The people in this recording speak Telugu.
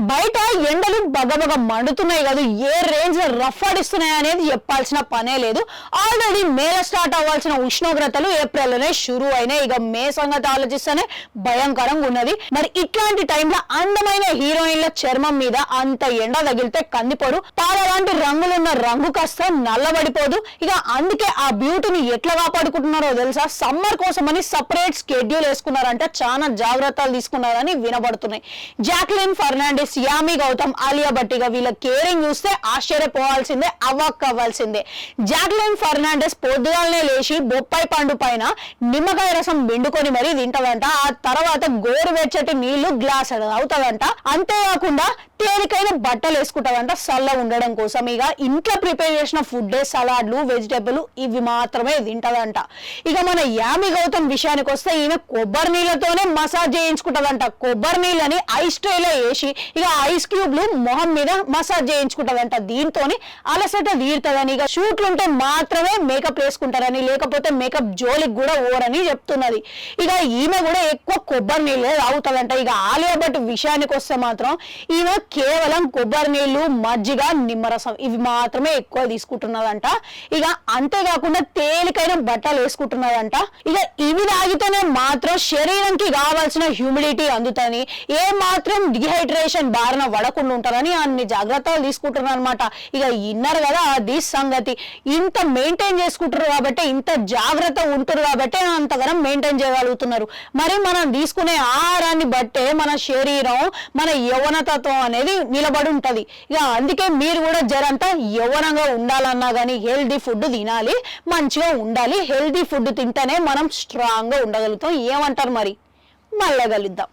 బయట ఎండలు బగబగ మండుతున్నాయి కదా ఏ రేంజ్లో రఫ్ ఆడిస్తున్నాయి అనేది చెప్పాల్సిన పనే లేదు. ఆల్రెడీ మేల స్టార్ట్ అవ్వాల్సిన ఉష్ణోగ్రతలు ఏప్రిల్లోనే షురు అయినాయి. ఇక మే సంగతి ఆలోచిస్తేనే భయంకరంగా ఉన్నది. మరి ఇట్లాంటి టైంలో అందమైన హీరోయిన్ల చర్మం మీద అంత ఎండ తగిలితే కందిపోరు. పాలలాంటి రంగులున్న రంగు కాస్త నల్లబడిపోదు. ఇక అందుకే ఆ బ్యూటీని ఎట్లా కాపాడుకుంటున్నారో తెలుసా? సమ్మర్ కోసమని సపరేట్ స్కెడ్యూల్ వేసుకున్నారంటే. చాలా జాగ్రత్తలు తీసుకున్నారని వినబడుతున్నాయి. జాక్లిన్ ఫర్నాండిస్ యామి గౌతమ్ ఆలియా భట్టిగా వీళ్ళ కేరింగ్ చూస్తే ఆశ్చర్యపోవాల్సిందే అవాక్ అవ్వాల్సిందే జాక్లిన్ ఫర్నాండస్ పొద్దుగాలనే లేచి బొప్పాయి పండు పైన నిమ్మకాయ రసం పిండుకొని మరీ తింటదంట. ఆ తర్వాత గోరువెచ్చటి నీళ్ళు గ్లాస్ అవుతాదంట. అంతేకాకుండా తేలికైన బట్టలు వేసుకుంటాదంట చల్ల ఉండడం కోసం. ఇక ఇంట్లో ప్రిపేర్ చేసిన ఫుడ్ సలాడ్లు వెజిటేబుల్ ఇవి మాత్రమే తింటదంట. ఇక మన యామి గౌతమ్ విషయానికి వస్తే ఈమె కొబ్బరి నీళ్ళతోనే మసాజ్ చేయించుకుంటదంట. కొబ్బరి నీళ్ళని ఐస్ ట్రేలో వేసి ఇక ఐస్ క్యూబ్లు మొహం మీద మసాజ్ చేయించుకుంటదంట. దీంతో అలసట తీరుతుందని. ఇక షూట్లు ఉంటే మాత్రమే మేకప్ వేసుకుంటారని లేకపోతే మేకప్ జోలికి కూడా ఓరని చెప్తున్నది. ఇక ఈమె కూడా ఎక్కువ కొబ్బరి నీళ్ళే తాగుతుందంట. ఇక ఆలియా భట్ విషయానికి వస్తే మాత్రం ఈమె కేవలం కొబ్బరి నీళ్ళు మజ్జిగ నిమ్మరసం ఇవి మాత్రమే ఎక్కువ తీసుకుంటున్నదంట. ఇక అంతేకాకుండా తేలికైన బట్టలు వేసుకుంటున్నదంట. ఇక ఇవి తాగితేనే మాత్రం శరీరంకి కావాల్సిన హ్యూమిడిటీ అందుతని. ఏ మాత్రం డిహైడ్రేషన్ బారిన పడకుండా ఉంటారని అన్ని జాగ్రత్తలు తీసుకుంటున్నారు అనమాట ఇక ఇన్నారు కదా అది సంగతి. ఇంత మెయింటైన్ చేసుకుంటారు కాబట్టి ఇంత జాగ్రత్త ఉంటారు కాబట్టి అంతగానం మెయింటైన్ చేయగలుగుతున్నారు. మరి మనం తీసుకునే ఆహారాన్ని బట్టే మన శరీరం మన యవనతత్వం అనేది నిలబడి ఉంటుంది. ఇక అందుకే మీరు కూడా జరంతా యవనంగా ఉండాలన్నా కానీ హెల్దీ ఫుడ్ తినాలి మంచిగా ఉండాలి. హెల్దీ ఫుడ్ తింటేనే మనం స్ట్రాంగ్గా ఉండగలుగుతాం. ఏమంటారు మరి? మళ్ళీ కలుద్దాం.